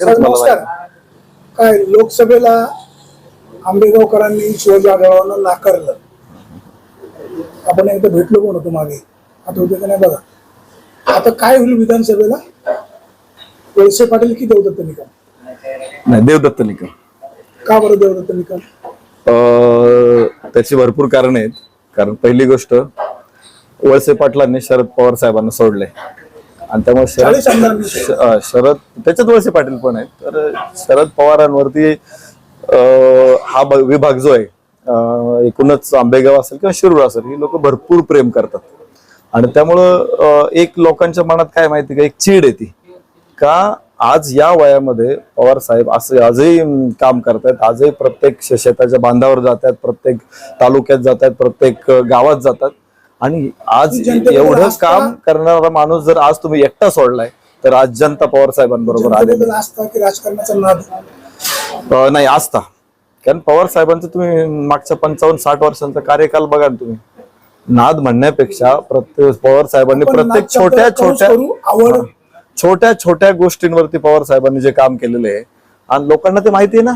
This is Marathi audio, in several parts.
खरंच मला नमस्कार. काय लोकसभेला आंबेगावकरांनी शिवाजी आढळरावांना नाकारलं. आपण एकदा भेटलो पण होतो मागे? आता होते का नाही बघा. आता काय होईल विधानसभेला? वळसे पाटील की देवदत्त निकम? नाही देवदत्त निकम. का बरं देवदत्त निकम? अं, त्याची भरपूर कारण आहेत. कारण पहिली गोष्ट वळसे पाटलांनी शरद पवार साहेबांना सोडले आणि त्यामुळे शरद शरद त्याच्यात वळसे पाटील पण आहेत. तर शरद पवारांवरती हा विभाग जो आहे एकूणच आंबेगाव असेल किंवा शिरूर असेल ही लोक भरपूर प्रेम करतात. आणि त्यामुळं एक लोकांच्या मनात काय माहिती का एक चीड येते. का आज या वयामध्ये पवार साहेब असं आजही काम करतायत आजही प्रत्येक शेताच्या बांधावर जातात प्रत्येक तालुक्यात जातात प्रत्येक गावात जातात. आणि आज एवढं काम करणारा माणूस जर आज तुम्ही एकटा सोडलाय तर आज जनता पवार साहेबांबरोबर आलेली की राजकारणाचा नाही आस्था. कारण पवार साहेबांचं तुम्ही मागच्या पंचावन्न साठ वर्षांचा कार्यकाल बघा ना तुम्ही. नाद म्हणण्यापेक्षा प्रत्येक पवार साहेबांनी प्रत्येक छोट्या छोट्या. छोट्या छोट्या गोष्टींवरती पवार साहेबांनी जे काम केलेलं आहे आणि लोकांना ते माहिती आहे ना.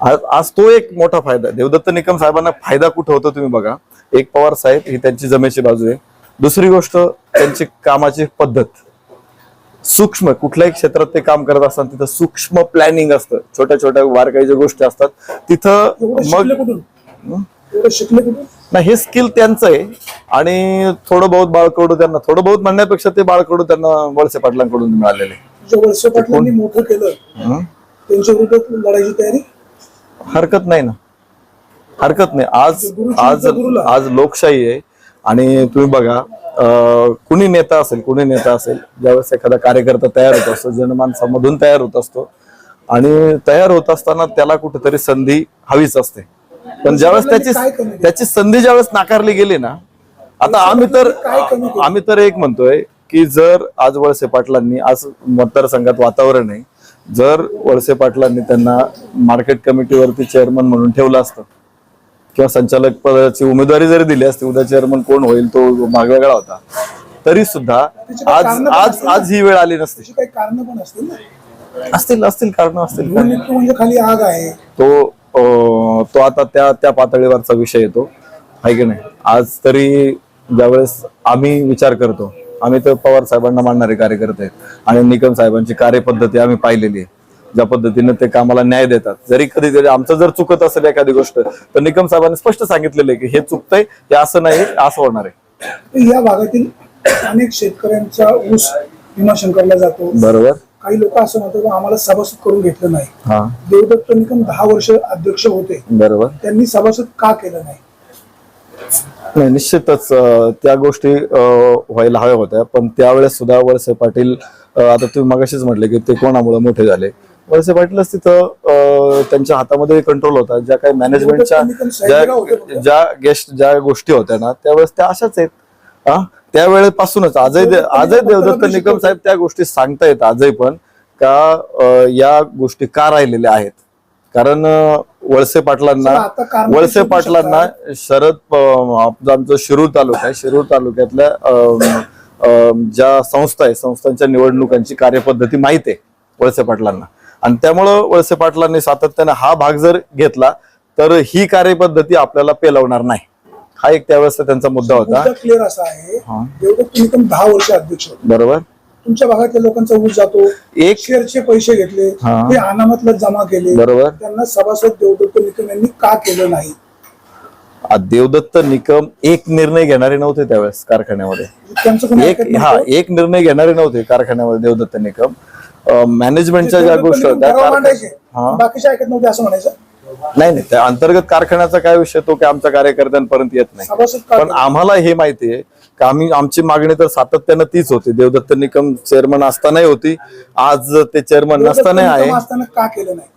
आज आज तो एक मोठा फायदा. देवदत्त निकम साहेबांना फायदा कुठं होतो तुम्ही बघा. एक पवार साहेब ही त्यांची जमेची बाजू आहे. दुसरी गोष्ट त्यांची कामाची पद्धत. सूक्ष्म कुठल्याही क्षेत्रात ते काम करत असताना तिथं सूक्ष्म प्लॅनिंग असतं. छोट्या छोट्या बारकाईच्या गोष्टी असतात. तिथं मग नाही हे स्किल त्यांचं आहे. आणि थोडं बहुत बाळकडू त्यांना थोडं बहुत म्हणण्यापेक्षा ते बाळकडू त्यांना वळसे पाटलांकडून मिळालेले. वळसे पाटलांनी मोठं केलं? त्यांच्या लढायची तयारी? हरकत नाही ना. हरकत नाही आज आज. आज लोकशाही आहे आणि तुम्ही बघा कुणी नेता असेल कुणी नेता असेल ज्यावेळेस एखादा कार्यकर्ता तयार होत असतो जनमानसामधून तयार होत असतो आणि तयार होत असताना त्याला कुठेतरी संधी हवीच असते पण ज्यावेळेस त्याची? त्याची संधी ज्यावेळेस नाकारली गेली ना आता आम्ही तर? आम्ही तर एक म्हणतोय की जर आज वळसे पाटलांनी आज मतदारसंघात वातावरण आहे जर वळसे पाटलांनी त्यांना मार्केट कमिटीवरती चेअरमन म्हणून ठेवलं असतं किंवा संचालक पदाची उमेदवारी जरी दिली असती उद्या चेअरमन कोण होईल तो भाग वेगळा होता. तरी सुद्धा आज आज? आज ही वेळ आली नसती. काही कारण पण असतील ना? असतील असतील कारण असतील. म्हणजे खाली आग आहे. तो तो आता त्या त्या पातळीवरचा विषय येतो. आहे की नाही? आज तरी ज्यावेळेस आम्ही विचार करतो आम्ही तर पवार साहेबांना मानणारे कार्यकर्ते आहेत. आणि निकम साहेबांची कार्यपद्धती आम्ही पाहिलेली आहे. ज्या पद्धतीने ते कामाला न्याय देतात. जरी कधीतरी आमचं जर चुकत असेल एखादी गोष्ट तर निकम साहेबांनी स्पष्ट सांगितलेलं आहे की हे चुकतंय हे असं नाही असं होणार आहे. या भागातील अनेक शेतकऱ्यांचा ऊस भीमाशंकरला जातो. बरोबर. काही लोक असं म्हणतात आम्हाला सभासद करून घेतलं नाही. देवदत्त निकम दहा वर्ष अध्यक्ष होते. बरोबर. त्यांनी सभासद का केलं नाही? नाही निश्चितच त्या गोष्टी व्हायला हव्या होत्या. पण त्यावेळेस सुद्धा वळसे पाटील आता तुम्ही मगाशीच म्हटले की ते कोणामुळे मोठे झाले? वळसे पाटीलच तिथं त्यांच्या हातामध्ये कंट्रोल होता. ज्या काही मॅनेजमेंटच्या ज्या. ज्या गेस्ट ज्या गोष्टी होत्या ना त्यावेळेस त्या अशाच आहेत. हा? त्यावेळेपासूनच आजही आजही देवदत्त निकम साहेब त्या गोष्टी सांगतायत आजही पण का या गोष्टी का राहिलेल्या आहेत? कारण वळसे पाटलांना वळसे पाटलांना शरद आमचं शिरूर तालुका आहे. शिरूर तालुक्यातल्या ज्या संस्था आहे संस्थांच्या निवडणुकांची कार्यपद्धती माहीत आहे वळसे पाटलांना. आणि त्यामुळं वळसे पाटलांनी सातत्याने हा भाग जर घेतला तर ही कार्यपद्धती आपल्याला पेलवणार नाही. हा एक त्यावेळेस त्यांचा मुद्दा होता. क्लिअर असा आहे. देवदत्त निकम दहा वर्ष अध्यक्ष बरोबर. तुमच्या भागातल्या लोकांचा ऊस जातो. एक शेअरचे पैसे घेतले. ते अनामतला जमा केले. बरोबर. त्यांना सभासद देवदत्त निकम यांनी का केलं नाही? देवदत्त निकम एक निर्णय घेणारे नव्हते त्यावेळेस कारखान्यामध्ये. त्यांचं एक हा. एक निर्णय घेणारे नव्हते कारखान्यामध्ये देवदत्त निकम. मॅनेजमेंटच्या ज्या गोष्टी होत्या ठराव कारखा- मांडायचे. हा. बाकीचे ऐकत नव्हते असं म्हणायचं. नाही नाही त्या अंतर्गत कारखान्याचा काय विषय तो की आमच्या कार्यकर्त्यांपर्यंत येत नाही. पण आम्हाला हे माहिती आहे की आम्ही आमची मागणी तर सातत्यानं तीच होती. देवदत्त निकम चेअरमन असतानाही होती. आज ते चेअरमन नसतानाही आहे. निकम असताना का केलं नाही?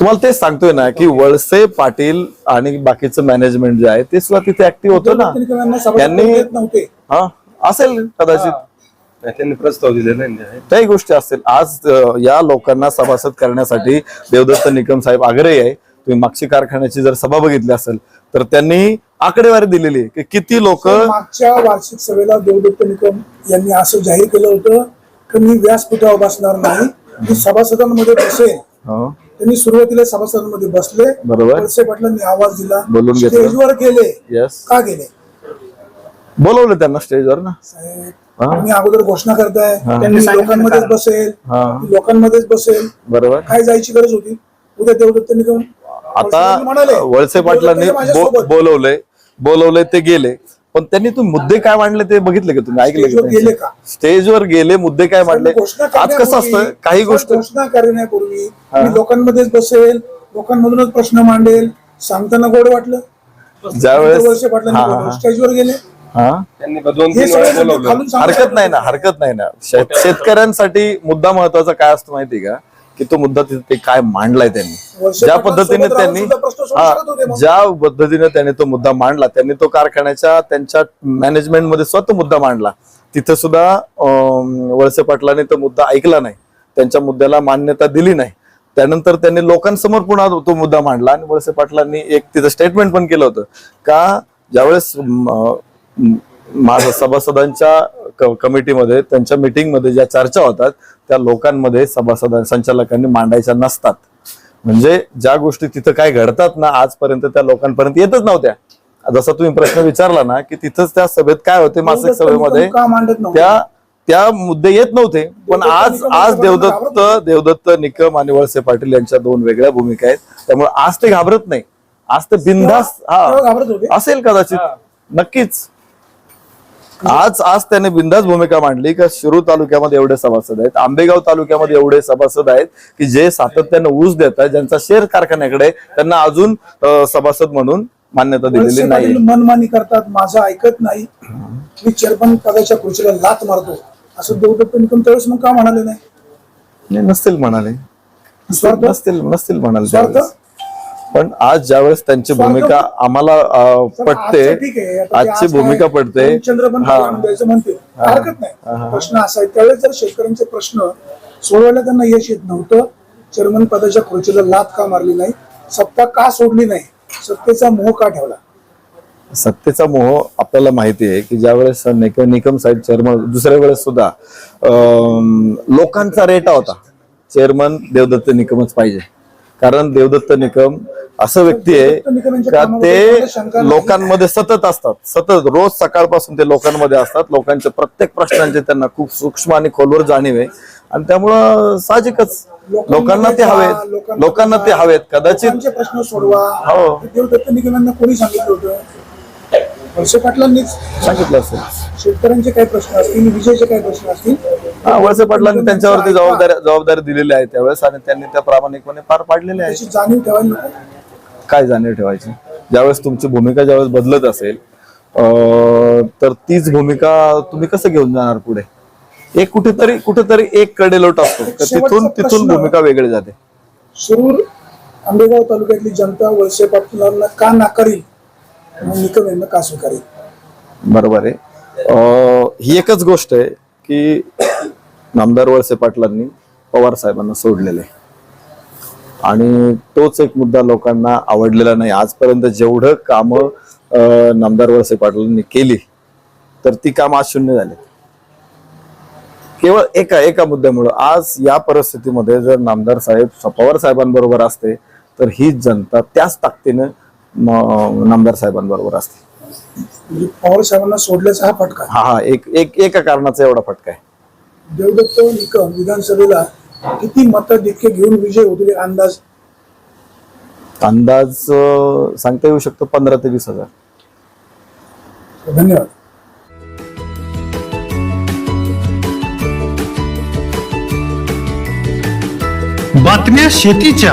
तुम्हाला तेच सांगतोय ना की वळसे पाटील आणि बाकीचं मॅनेजमेंट जे आहे ते सुद्धा तिथे ऍक्टिव्ह होतं ना. त्यांनी- हा असेल कदाचित. नाही, त्यांनी प्रस्ताव दिलेला नाही त्याही गोष्टी असतील. आज अं, या लोकांना सभासद करण्यासाठी देवदत्त निकम साहेब आग्रही आहे. तुम्ही मागची कारखान्याची जर सभा बघितली असेल तर त्यांनी आकडेवारी दिलेली आहे की किती लोक मागच्या वार्षिक सभेला देवदत्त निकम यांनी असं जाहीर केलं होतं की मी व्यासपीठावर बसणार नाही. मी सभासदांमध्ये बसेल हो. त्यांनी सुरुवातीला सभासदांमध्ये बसले. बरोबर. वळसे पाटलांनी आवाज दिला. बोलून घेतलं. स्टेजवर गेले. यस का गेले? बोलवलं त्यांना स्टेजवर ना? साहेब. तुम्ही अगोदर घोषणा करताय हा. मी लोकांमध्येच बसेल लोकांमध्येच बसेल. बरोबर. काय जायची गरज होती? उद्या देवदत्त निकम आता म्हणाले वळसे पाटलांनी देवदत्त माझ्या बो- सोबत. बोलवलंय बोलवलंय ते गेले. पण त्यांनी तुम्ही मुद्दे काय मांडले ते बघितले का तुम्ही? ऐकले स्टेजवर गेले का? स्टेजवर गेले मुद्दे काय मांडले? आज कसं असतं? काही गोष्ट घोषणा करण्यापूर्वी मी लोकांमध्येच बसेल लोकांमधूनच प्रश्न मांडेल सांगताना गोड वाटलं. ज्यावेळेस वळसे पाटलांनी बोलवलं. स्टेजवर गेले. हा? त्यांनी दोन तीन सगळं वेळा बोलवलं. खालून सांगू हरकत नाही ना हरकत नाही ना. शेत- शेतकऱ्यांसाठी मुद्दा महत्त्वाचा काय असतो माहिती का? की तो मुद्दा तिथे ते काय मांडलाय त्यांनी. ज्या पद्धतीने राहून त्यांनी सुद्धा प्रश्न सोडू हा, मग. ज्या पद्धतीने त्यांनी तो मुद्दा मांडला त्यांनी तो कारखान्याच्या त्यांच्या मॅनेजमेंटमध्ये स्वतः मुद्दा मांडला. तिथं सुद्धा अं, वळसे पाटलांनी तो मुद्दा ऐकला नाही. त्यांच्या मुद्द्याला मान्यता दिली नाही. त्यानंतर त्यांनी लोकांसमोर पुन्हा तो मुद्दा मांडला आणि वळसे पाटलांनी एक तिथं स्टेटमेंट पण केलं होतं का ज्यावेळेस म- माझ्या सभासदांच्या कमिटीमध्ये त्यांच्या मीटिंगमध्ये ज्या चर्चा होतात त्या लोकांमध्ये सभासद संचालकांनी मांडायच्या नसतात. म्हणजे ज्या गोष्टी तिथं काय घडतात ना आजपर्यंत त्या लोकांपर्यंत येतच नव्हत्या. जसा तुम्ही प्रश्न विचारला ना की तिथंच त्या सभेत काय होते मासिक सभेमध्ये? त्या त्या मुद्दे येत नव्हते. पण आज आज देवदत्त देवदत्त निकम आणि वळसे पाटील यांच्या दोन वेगळ्या भूमिका आहेत. त्यामुळे आज ते घाबरत नाही. आज ते बिनधास्त हा. असेल कदाचित. नक्कीच. आज आज त्याने बिंदास भूमिका मांडली का शिरूर तालुक्यामध्ये एवढे सभासद आहेत आंबेगाव तालुक्यामध्ये एवढे सभासद आहेत की जे सातत्यानं ऊस देत आहेत ज्यांचा शेअर कारखान्याकडे त्यांना अजून सभासद म्हणून मान्यता दिलेली नाही. मनमानी करतात माझं ऐकत नाही. मी चेअरमन पदाच्या खुर्चीला लात मारतो. असं त्यावेळेस मग का म्हणाले नाही? नसतील म्हणाले? नसतील नसतील म्हणाले. पण आज ज्यावेळेस त्यांची? भूमिका आम्हाला पटते आजचं भूमिका हरकत नाही. प्रश्न असा आहे. त्यावेळेस जर शेतकऱ्यांचे प्रश्न सोडवायला त्यांना यश येत नव्हतं चेअरमन पदाच्या खुर्चीला लात का मारली नाही सत्ता का सोडली नाही सत्तेचा मोह का ठेवला? सत्तेचा मोह आपल्याला माहिती आहे की ज्यावेळेस निक- निकम साहेब चेअरमन दुसऱ्या वेळेस सुद्धा लोकांचा रेटा होता. चेअरमन देवदत्त निकमच पाहिजे. कारण देवदत्त निकम असं व्यक्ती आहे का ते. लोकांमध्ये सतत असतात. सतत रोज सकाळपासून ते लोकांमध्ये असतात. लोकांच्या प्रत्येक प्रश्नांची त्यांना खूप सूक्ष्म आणि खोलवर जाणीव आहे. आणि त्यामुळं साहजिकच लोकांना ते हवेत. लोकांना ते हवेत. कदाचित प्रश्न सोडवा. हो. देवदत्त निकम यांना कोणी सांगितलं होतं? वळसे पाटलांनीच सांगितलं असेल. शेतकऱ्यांचे काय प्रश्न असतील विजयचे काय प्रश्न असतील? हा वळसे पाटलांनी त्यांच्यावरती जबाबदारी जबाबदारी दिलेली आहे त्यावेळेस आणि त्यांनी त्या प्रामाणिकपणे पार पाडलेले आहे जाणीव ठेवायला काय जाणीव ठेवायची? ज्यावेळेस तुमची भूमिका ज्यावेळेस बदलत असेल तर तीच भूमिका तुम्ही कसं घेऊन जाणार पुढे? एक कुठेतरी कुठेतरी एक कडेलोट असतो तर तिथून तिथून. भूमिका वेगळी जाते. शिरूर आंबेगाव तालुक्यातली जनता वळसे पाटलांना का नाकारील? निकम यांना का स्वीकारेल बरोबर आहे. अं, ही एकच गोष्ट आहे की नामदार वळसे पाटलांनी पवार साहेबांना सोडलेलं आहे. आणि तोच एक मुद्दा लोकांना आवडलेला नाही. आजपर्यंत जेवढं कामं अं, नामदार वळसे पाटलांनी केली तर ती कामं आज शून्य झाली. केवळ एका एका मुद्द्यामुळं आज या परिस्थितीमध्ये जर नामदार साहेब पवार साहेबांबरोबर असते तर हीच जनता त्याच ताकदीनं नामदार साहेबांबरोबर असते. म्हणजे पवार साहेबांना सोडल्याचा हा फटका हा हा एक एक एका कारणाचा एवढा फटका आहे. देवदत्त निकम विधानसभेला किती मताधिक्य घेऊन विजय होतील अंदाज? अंदाज अं, सांगता येऊ शकतो पंधरा ते वीस हजार. धन्यवाद. बातम्या शेतीच्या.